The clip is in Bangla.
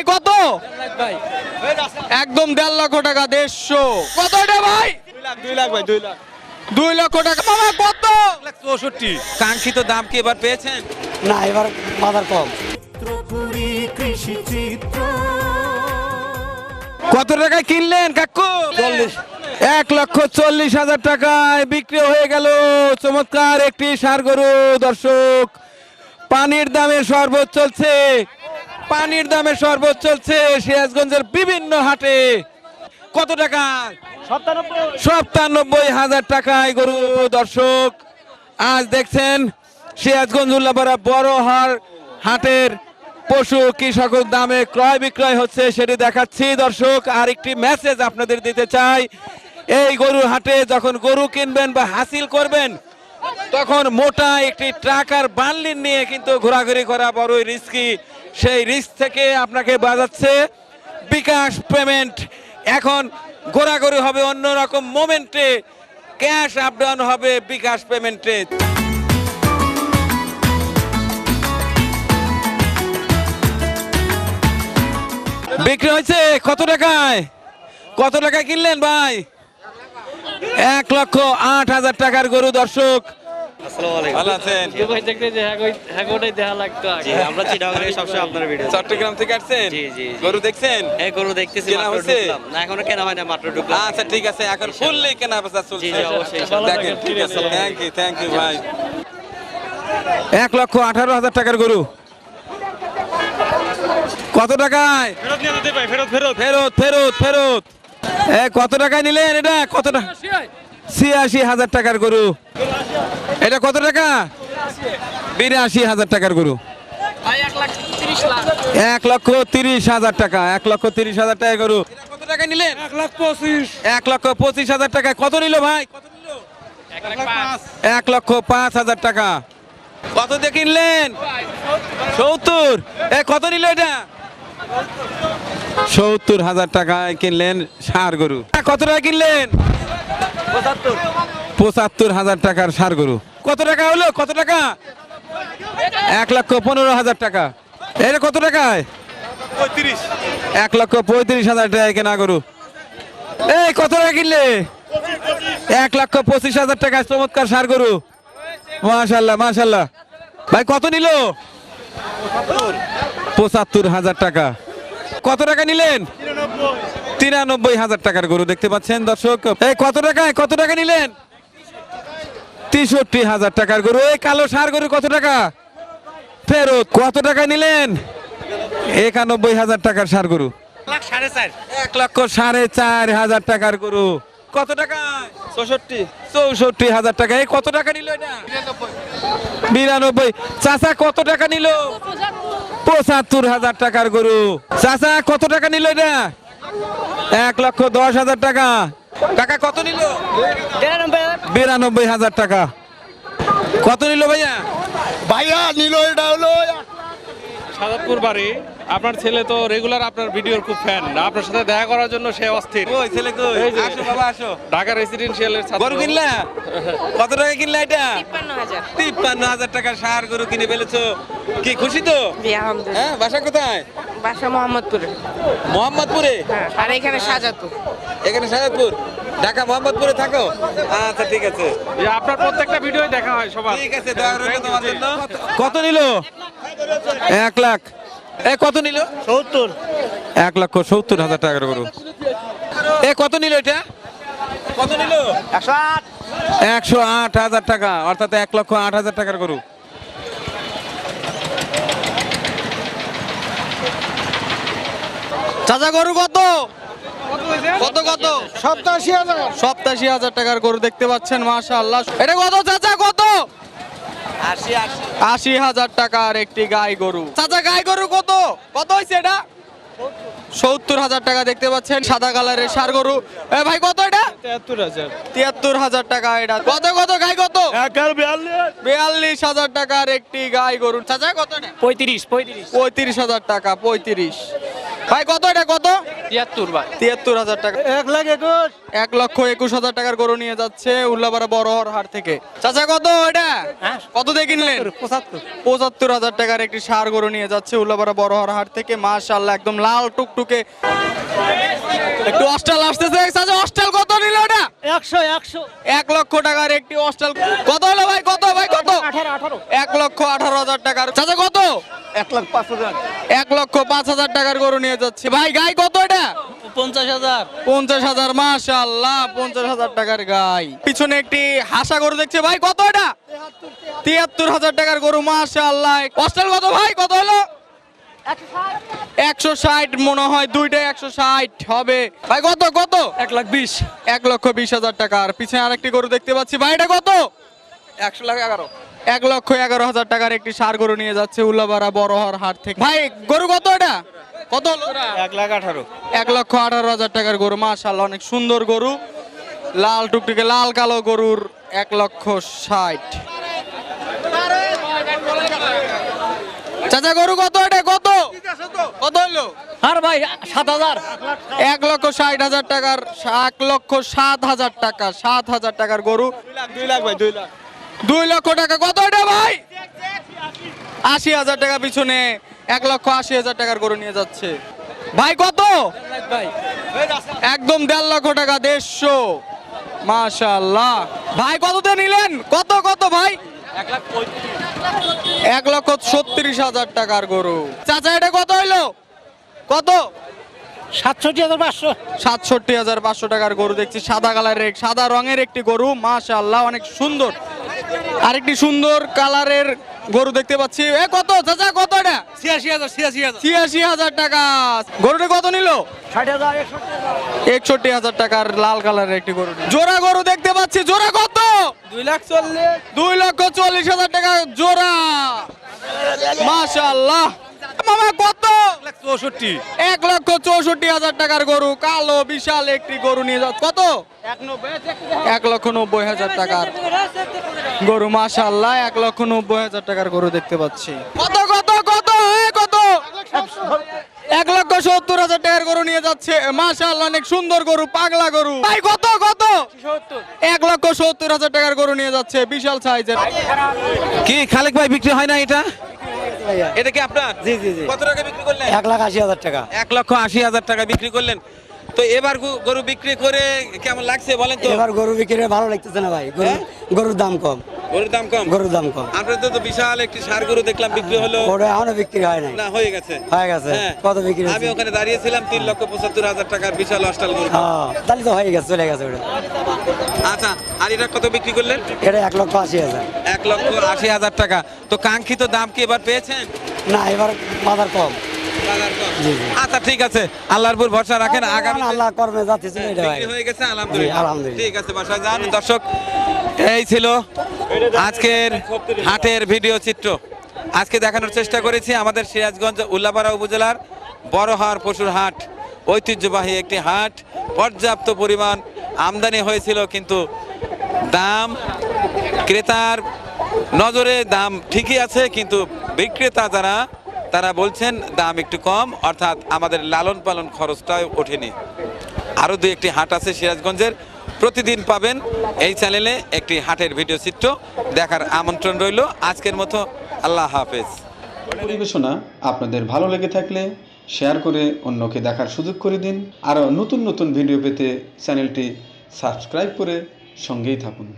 ভাই কত? একদম দেড় লক্ষ টাকা দেড়শো। কত এটা ভাই? দুই লাখ ভাই দুই লাখ দুই লক্ষ টাকা। কত? চৌষট্টি। কাঙ্ক্ষিত দাম কি এবার পেয়েছেন? না এবার বাজার কম। কত টাকায় কিনলেন কাকু? চল্লিশ। এক লক্ষ চল্লিশ হাজার টাকায় বিক্রি হয়ে গেল। চমৎকার একটি সার গরু দর্শক। পানির দামে শরবত চলছে। পানির দামে শরবত চলছে সিরাজগঞ্জের বিভিন্ন হাটে। কত টাকা? সপ্তানব্বই হাজার টাকায় গরু দর্শক। আজ দেখছেন সিরাজগঞ্জ উল্লাপাড়া বড় হার হাটের পশু কি সকল দামে ক্রয় বিক্রয় হচ্ছে সেটি দেখাচ্ছি। দর্শক আর একটি মেসেজ আপনাদের দিতে চাই। এই গরুর হাটে যখন গরু কিনবেন বা হাসিল করবেন, তখন মোটা একটি ট্রাক আর বানলিন নিয়ে কিন্তু ঘোরাঘুরি করা বড়ই রিস্কি সেই রিস্ক থেকে আপনাকে বাজাচ্ছে বিকাশ পেমেন্ট। এখন ঘোরাঘুরি হবে অন্যরকম মোমেন্টে, ক্যাশ আপ ডাউন হবে বিকাশ পেমেন্টে। বিক্রি হয়েছে কত টাকায়? কত টাকা কিনলেন ভাই? এক লক্ষ আট হাজার টাকার গরু দর্শক। ভালো আছেন? আমরা চিটাগাং সবসময় আপনার ভিডিও চট্টগ্রাম থেকে আসছেন? জি, জি, জি। গরু দেখছেন? গরু দেখতেছি কেনা মাত্র হয়েছে? ঢুকলাম। না এখনও কেনা হয় না মাত্র আচ্ছা ঠিক আছে এখন ফুললি কেনা বেচা চলছে। জি, জি, অবশ্যই। দেখেন ঠিক আছে থ্যাংক ইউ থ্যাংক ইউ ভাই। এক লক্ষ আঠারো হাজার টাকার গরু। কত টাকায়? ফেরত ফেরত ফেরত। এ কত টাকায় নিলেন এটা? কত টাকা? ছিয়াশি হাজার টাকার গরু। এটা কত টাকা? বিরাশি হাজার টাকার গরু। এক লক্ষ তিরিশ হাজার টাকা, এক লক্ষ তিরিশ হাজার টাকা গরু। কত টাকা নিলেন এক লক্ষ পঁচিশ। এক লক্ষ পঁচিশ হাজার টাকা। কত নিল ভাই? এক লক্ষ পাঁচ হাজার টাকা। কত দিয়ে কিনলেন? সত্তর। এ, কত নিল এটা? সত্তর হাজার টাকায় কিনলেন সার গরু। কত টাকা কিনলেন? পঁচাত্তর। হাজার টাকার সার গরু। কত টাকা হলো? কত টাকা? এক লক্ষ পনেরো হাজার টাকা। এটা কত টাকায়? এক লক্ষ পঁয়ত্রিশ হাজার টাকায় কেনা গরু। এই কত টাকা কিনলে? এক লক্ষ পঁচিশ হাজার টাকা চমৎকার সার গরু। মাশাল্লাহ মাশাল্লাহ। ভাই কত নিল? পঁচাত্তর। হাজার টাকা। কত টাকা নিলেন? তিরানব্বই হাজার টাকার গরু দেখতে পাচ্ছেন দর্শক। এই কত টাকায়? কত টাকা নিলেন? তেষট্টি হাজার টাকার গরু। এই কালো সার গরু কত টাকা? ফেরত কত টাকা নিলেন? একানব্বই হাজার টাকার সার গরু। এক লক্ষ সাড়ে চার হাজার টাকার গরু। কত টাকা চৌষট্টি। চৌষট্টি হাজার টাকা। এই কত টাকা নিল এটা? বিরানব্বই। চাচা কত টাকা নিল? পঁচাত্তর হাজার টাকার গরু। চাচা কত টাকা নিল এটা? এক লক্ষ দশ হাজার টাকা। টাকা কত নিল? বিরানব্বই হাজার। টাকা। কত নিল ভাইয়া? ভাইয়া নিল এটা হলো সাদাতপুর বাড়ি। আপনার ছেলে তো রেগুলার আপনার ভিডিওর খুব ফ্যান আপনার সাথে দেখা করার জন্য সে অস্থির। ওই ছেলে কই? আসো বাবা আসো। ঢাকা রেসিডেন্সিয়ালের ছাত্র। গরু কিনলা? কত টাকা কিনলা এটা? তিপ্পান্ন হাজার। টাকা সার গরু কিনে ফেলেছো। কি খুশি তো? জি আলহামদুলিল্লাহ। হ্যাঁ বাসা কোথায়? বাসা মোহাম্মদপুরে। মোহাম্মদপুরে? হ্যাঁ আর এখানে সাজাতুর এখানে সাজাদপুর ঢাকা মোহাম্মদপুরে থাকো? আচ্ছা ঠিক আছে। যে আপনার প্রত্যেকটা ভিডিও দেখা হয় সবার। ঠিক আছে দয়া রইল তোমার জন্য। কত নিল? এক লাখ। এ কত নিল? সত্তর। এক লক্ষ সত্তর হাজার টাকার গরু। এ কত নিল এটা? কত নিল? একশো আট। হাজার টাকা অর্থাৎ এক লক্ষ আট হাজার টাকার গরু। চাচা গরু কত? কত কত সপ্তাশি হাজার। সপ্তাশি হাজার টাকার গরু দেখতে পাচ্ছেন মাশা আল্লাহ এটা কত চাচা কত? আশি হাজার টাকার একটি গাই গরু। চাচা গাই গরু কত হয়েছে এটা? সত্তর হাজার টাকা দেখতে পাচ্ছেন সাদা কালারের সার গরু এ ভাই কত এটা? তেহাত্তর হাজার। তিয়াত্তর হাজার টাকা এটা। কত কত গাই কত? বিয়াল্লিশ। হাজার টাকার একটি গাই গরু চাচা কত পঁয়ত্রিশ পঁয়ত্রিশ। পঁয়ত্রিশ হাজার টাকা পঁয়ত্রিশ। ভাই কত এটা? কত? তিয়াত্তর ভাই। তিয়াত্তর হাজার টাকা। এক লাখ একুশ। এক লক্ষ একুশ হাজার টাকার গরু নিয়ে যাচ্ছে উল্লাপাড়া বড়হর হাট থেকে। চাচা কত এটা? কত দিয়ে কিনলেন? পঁচাত্তর। পঁচাত্তর হাজার টাকার একটি সার গরু নিয়ে যাচ্ছে উল্লাপাড়া বড়হর হাট থেকে। মাশাল্লাহ একদম লাল টুকটুকে। একটু অস্টাল আসতেছে। চাচা অস্টাল কত নিল এটা? একশো একশো। এক লক্ষ টাকার একটি অস্টাল কত হলো ভাই? কত ভাই? কত? আঠারো আঠারো। এক লক্ষ আঠারো হাজার টাকার। চাচা কত এক লাখ পাঁচ হাজার। এক লক্ষ পাঁচ হাজার টাকার গরু নিয়ে যাচ্ছে। ভাই গাই কত এটা? পঞ্চাশ হাজার। পঞ্চাশ হাজার মাশাল্লাহ পঞ্চাশ হাজার টাকার গাই। পিছনে একটি হাসা গরু দেখছে। ভাই কত এটা? তিয়াত্তর হাজার টাকার গরু মাশাল্লাহ অস্টাল কত ভাই? কত হলো? একশো ষাট মনে হয় দুইটাই একশো ষাট হবে। ভাই কত কত? এক লাখ বিশ। এক লক্ষ বিশ হাজার টাকার। পিছনে আরেকটি গরু দেখতে পাচ্ছি। ভাই এটা কত? একশো লাখ এগারো। এক লক্ষ এগারো হাজার টাকার একটি সার গরু নিয়ে যাচ্ছে উল্লাপাড়া বড়হর হাট থেকে। ভাই গরু কত এটা? কত এক লাখ আঠারো। এক লক্ষ আঠারো হাজার টাকার গরু মাশাল্লাহ অনেক সুন্দর গরু। লাল টুকটুকে লাল কালো গরুর এক লক্ষ ষাট। চাচা গরু কত এটা? কত? কত হলো? আর ভাই সাত হাজার। এক লক্ষ ষাট হাজার টাকার এক লক্ষ সাত হাজার টাকা সাত হাজার টাকার গরু। দুই লাখ ভাই দুই লাখ। দুই লক্ষ টাকা। কত এটা ভাই? আশি হাজার টাকা পিছনে। এক লক্ষ আশি হাজার টাকার গরু নিয়ে যাচ্ছে। ভাই কত? একদম দেড় লক্ষ টাকা দেড়শো। মাশাল্লাহ ভাই কততে নিলেন? কত কত ভাই? এক লক্ষ ছত্রিশ হাজার টাকার গরু। চাচা এটা কত হইল? কত? সাতষট্টি হাজার পাঁচশো। সাতষট্টি হাজার পাঁচশো টাকার গরু দেখছি। সাদা কালারের সাদা রঙের একটি গরু। মাশাআল্লাহ অনেক সুন্দর। আরেকটি সুন্দর কালারের গরু দেখতে পাচ্ছি। এ কত? চাচা কত এটা? ছিয়াশি হাজার ছিয়াশি হাজার। ছিয়াশি হাজার টাকা। গরুটা কত নিল? একষট্টি হাজার টাকার লাল কালারের একটি গরু। জোড়া গরু দেখতে পাচ্ছি। জোড়া কত? দুই লাখ চল্লিশ। দুই লক্ষ চল্লিশ হাজার টাকা জোড়া। মাশাআল্লাহ। মামা কত চৌষট্টি। এক লক্ষ চৌষট্টি হাজার টাকার গরু, কালো, বিশাল একটি গরু নিয়ে যাচ্ছে। কত? এক লক্ষ নব্বই হাজার টাকার গরু মাশাল্লাহ এক লক্ষ নব্বই হাজার টাকার গরু দেখতে পাচ্ছি। কত কত কত? কত? এক লক্ষ সত্তর হাজার টাকার গরু নিয়ে যাচ্ছে। মাশাল্লাহ অনেক সুন্দর গরু পাগলা গরু। ভাই কত কত? এক লক্ষ সত্তর হাজার টাকার গরু নিয়ে যাচ্ছে বিশাল সাইজের। কি খালেক ভাই বিক্রি হয় না এটা? এটা কি আপনার? জি জি জি। কত টাকা বিক্রি করলেন? এক লাখ আশি হাজার টাকা। এক লক্ষ আশি হাজার টাকা বিক্রি করলেন। তো এবার গরু বিক্রি করে কেমন লাগছে বলেন তো? এবার গরু বিক্রি ভালো লাগতেছে না ভাই। হ্যাঁ? গরুর দাম কম। গরুর দাম কম? গরুর দাম কম। আপনাদের তো বিশাল একটি সার গরু দেখলাম বিক্রি হলো। ওটা এখনও বিক্রি হয় না হয়ে গেছে। হয়ে গেছে। হ্যাঁ। কত বিক্রি আমি ওখানে দাঁড়িয়েছিলাম তিন লক্ষ পঁচাত্তর হাজার টাকার বিশাল গরু। তাহলে তো হয়ে গেছে চলে গেছে ওটা। আচ্ছা আর এটা কত বিক্রি করলেন? এটা এক লক্ষ আশি হাজার। এক লক্ষ আশি হাজার টাকা। তো কাঙ্ক্ষিত দাম কি এবার পেয়েছেন? না এবার বাজার কম। আচ্ছা ঠিক আছে। আল্লাহর উপর ভরসা রাখেন। আগামী আল্লাহ কর্মে যাচ্ছে হয়ে গেছে আলহামদুলিল্লাহ। ঠিক আছে বাসায় যান। দর্শক এই ছিল আজকের হাটের ভিডিও চিত্র। আজকে দেখানোর চেষ্টা করেছি আমাদের সিরাজগঞ্জ উল্লাপাড়া উপজেলার বড়হার পশুর হাট। ঐতিহ্যবাহী একটি হাট। পর্যাপ্ত পরিমাণ আমদানি হয়েছিল কিন্তু দাম ক্রেতার নজরে দাম ঠিকই আছে কিন্তু বিক্রেতা যারা তারা বলছেন দাম একটু কম, অর্থাৎ আমাদের লালন পালন খরচটাও ওঠেনি। আরও দু একটি হাট আছে সিরাজগঞ্জের, প্রতিদিন পাবেন এই চ্যানেলে একটি হাটের ভিডিও চিত্র দেখার আমন্ত্রণ রইল। আজকের মতো আল্লাহ হাফেজ। পরিবেশনা আপনাদের ভালো লেগে থাকলে শেয়ার করে অন্যকে দেখার সুযোগ করে দিন। আরও নতুন নতুন ভিডিও পেতে চ্যানেলটি সাবস্ক্রাইব করে সঙ্গেই থাকুন।